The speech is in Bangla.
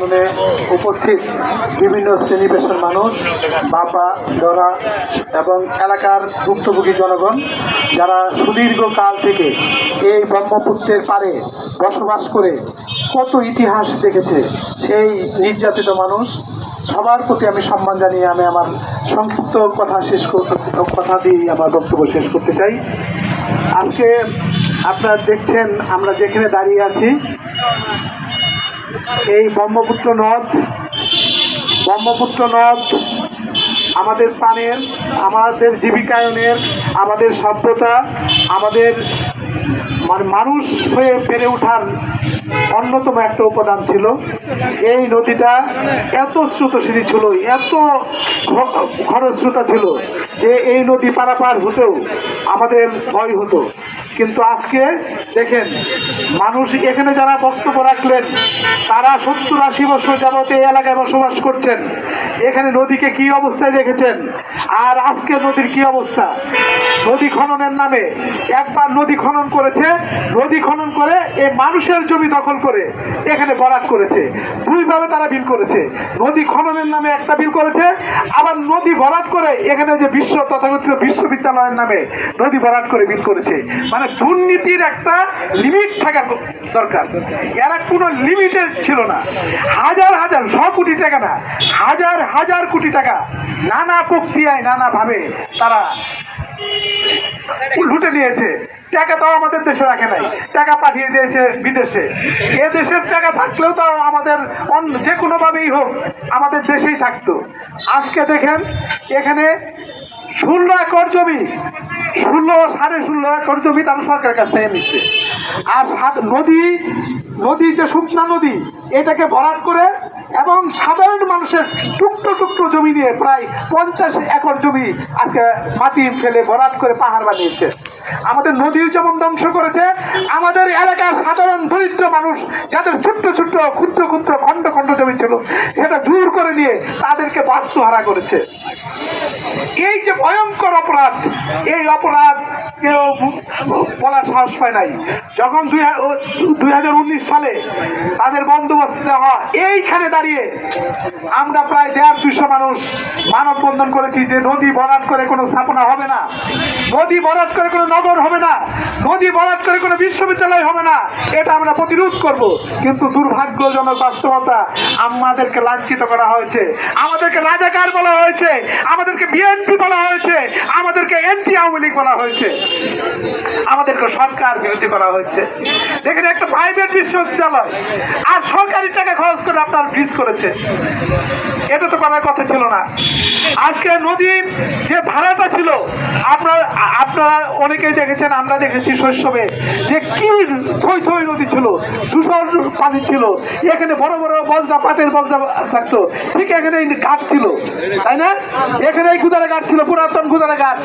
এখানে উপস্থিত বিভিন্ন শ্রেণি পেশার মানুষ, বাপা, দরা এবং এলাকার ভুক্তভোগী জনগণ, যারা সুদীর্ঘ কাল থেকে এই ব্রহ্মপুত্রের পারে বসবাস করে কত ইতিহাস দেখেছে, সেই নির্যাতিত মানুষ, সবার প্রতি আমি সম্মান জানিয়ে আমি আমার সংক্ষিপ্ত কথা শেষ কথা দিয়ে আমার বক্তব্য শেষ করতে চাই। আজকে আপনারা দেখছেন, আমরা যেখানে দাঁড়িয়ে আছি এই ব্রহ্মপুত্র নদ ব্রহ্মপুত্র নদ আমাদের প্রাণের, আমাদের জীবিকায়নের, আমাদের সভ্যতা, আমাদের মানে মানুষ হয়ে বেড়ে ওঠার অন্যতম একটা উপাদান ছিল। এই নদীটা এত স্রোতস্বিনী ছিল, এত খরস্রোতা ছিল যে এই নদী পারাপার হতেও আমাদের ভয় হতো। কিন্তু আজকে দেখেন, মানুষ এখানে যারা বক্তব্য রাখলেন, তারা সত্তর আশি বছর যাবত এই এলাকায় বসবাস করছেন। এখানে নদীকে কি অবস্থায় দেখেছেন? আর আজকে নদীর কি অবস্থা? নদী খননের নামে একবার নদী খনন করেছে, নদী খনন করে এই মানুষের জমি দখল করে এখানে বরাদ করেছে। দুইভাবে তারা বিল করেছে। নদী খননের নামে একটা বিল করেছে, আবার নদী বরাদ করে এখানে যে বিশ্ব তথাকথিত বিশ্ববিদ্যালয়ের নামে নদী বরাদ করে বিল করেছে। মানে দুর্নীতির একটা লিমিট থাকার দরকার। এরা কোনো লিমিটে ছিল না। হাজার হাজার, শ কোটি টাকা না, হাজার হাজার কোটি টাকা নানা প্রক্রিয়ায় নানাভাবে তারা লুটে নিয়েছে। টাকা তো আমাদের দেশে রাখে নাই। টাকা পাঠিয়ে দিয়েছে বিদেশে। এ দেশের টাকা থাকলেও তো আমাদের অন্য যে কোনোভাবেই হোক, আমাদের দেশেই থাকতো। আজকে দেখেন, এখানে ষোলো একর জমি, ষোলো সাড়ে ষোলো একর জমি তারা সরকারের কাছ থেকে নিচ্ছে। আর সাত- নদী নদী যে শুকনা নদী, এটাকে ভরাট করে এবং সাধারণ মানুষের টুকটো টুকটো জমি নিয়ে প্রায় পঞ্চাশ একর জমি আজকে মাটি ফেলে ভরাট করে পাহাড় বানিয়েছে। আমাদের নদীর যেমন ধ্বংস করেছে, আমাদের এলাকার সাধারণ দরিদ্র মানুষ যাদের ছোট্ট ছোট্ট ক্ষুদ্র ক্ষুদ্র খণ্ড খণ্ড জমি ছিল, সেটা জোর করে নিয়ে তাদেরকে বাস্তুহারা করেছে। এই যে ভয়ঙ্কর অপরাধ, এই অপরাধ কেউ বলার সাহস পায় নাই। যখন দুই হাজার উনিশ সালে তাদের বন্দোবস্ত হয়, এইখানে দাঁড়িয়ে আমরা প্রায় দেড় দুশো মানুষ মানববন্ধন করেছি যে নদী বরাদ করে কোনো স্থাপনা হবে না, নদী বরাদ করে কোনো নগর হবে না, নদী বরাদ করে কোনো বিশ্ববিদ্যালয় হবে না, এটা আমরা প্রতিরোধ করব। কিন্তু দুর্ভাগ্যজনক বাস্তবতা আমাদেরকে লাঞ্ছিত করা হয়েছে, আমাদেরকে রাজাকার বলা হয়েছে, আমাদেরকে বিএনপি বলা হয়েছে, আমাদেরকে এনটি আওয়ামী লীগ বলা হয়েছে। আমাদেরকে সরকার বিরোধী করা হয়েছে। দেখেন, একটা প্রাইভেট বিশ্ববিদ্যালয়, আর সরকারি টাকা খরচ করে আপনার ব্রিজ করেছে। এটা তো করার কথা ছিল না। আজকে নদীর যে ধারাটা ছিল, আপনার, আপনারা অনেকেই দেখেছেন, আমরা দেখেছি শৈশবে যে কি থই থই নদী ছিল দূষণ পানি ছিল। এখানে বড় বড় বজরা পাটের বজরা থাকতো। ঠিক এখানে ঘাট ছিল, তাই না? এখানে এই গুদারা ঘাট ছিল, পুরাতন গুদারা ঘাট